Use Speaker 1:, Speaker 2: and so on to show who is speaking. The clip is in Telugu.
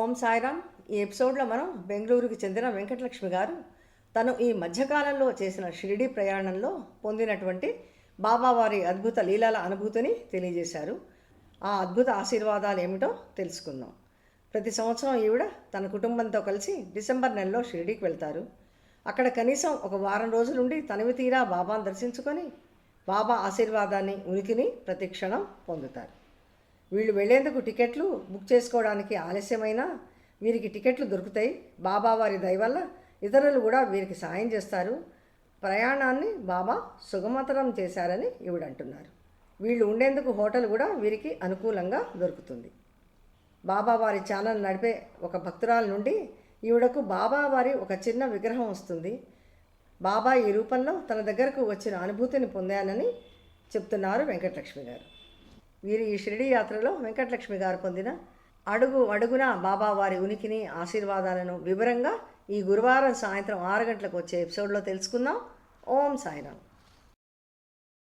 Speaker 1: ఓం సాయిరామ్. ఈ ఎపిసోడ్లో మనం బెంగళూరుకి చెందిన వెంకటలక్ష్మి గారు తను ఈ మధ్యకాలంలో చేసిన షిరిడి ప్రయాణంలో పొందినటువంటి బాబావారి అద్భుత లీలల అనుభూతిని తెలియజేశారు. ఆ అద్భుత ఆశీర్వాదాలు ఏమిటో తెలుసుకుందాం. ప్రతి సంవత్సరం ఈవిడ తన కుటుంబంతో కలిసి డిసెంబర్ నెలలో షిరిడీకి వెళ్తారు. అక్కడ కనీసం ఒక వారం రోజులుండి తనివి తీరా బాబాను దర్శించుకొని బాబా ఆశీర్వాదాన్ని ఉనికిని ప్రతిక్షణం పొందుతారు. వీళ్ళు వెళ్ళేందుకు టికెట్లు బుక్ చేసుకోవడానికి ఆలస్యమైనా వీరికి టికెట్లు దొరుకుతాయి. బాబా వారి దయ వల్ల ఇతరులు కూడా వీరికి సాయం చేస్తారు. ప్రయాణాన్ని బాబా సుగమతరం చేశారని ఈవిడ అంటున్నారు. వీళ్ళు ఉండేందుకు హోటల్ కూడా వీరికి అనుకూలంగా దొరుకుతుంది. బాబా వారి ఛానల్ నడిపే ఒక భక్తురాల నుండి ఈవిడకు బాబా వారి ఒక చిన్న విగ్రహం వస్తుంది. బాబా ఈ రూపంలో తన దగ్గరకు వచ్చిన అనుభూతిని పొందానని చెప్తున్నారు వెంకటలక్ష్మి గారు. వీరి ఈ షిరిడి యాత్రలో వెంకటలక్ష్మి గారు పొందిన అడుగు అడుగున బాబా వారి ఉనికిని ఆశీర్వాదాలను వివరంగా ఈ గురువారం సాయంత్రం ఆరు గంటలకు వచ్చే ఎపిసోడ్లో తెలుసుకుందాం. ఓం సాయిరామ్.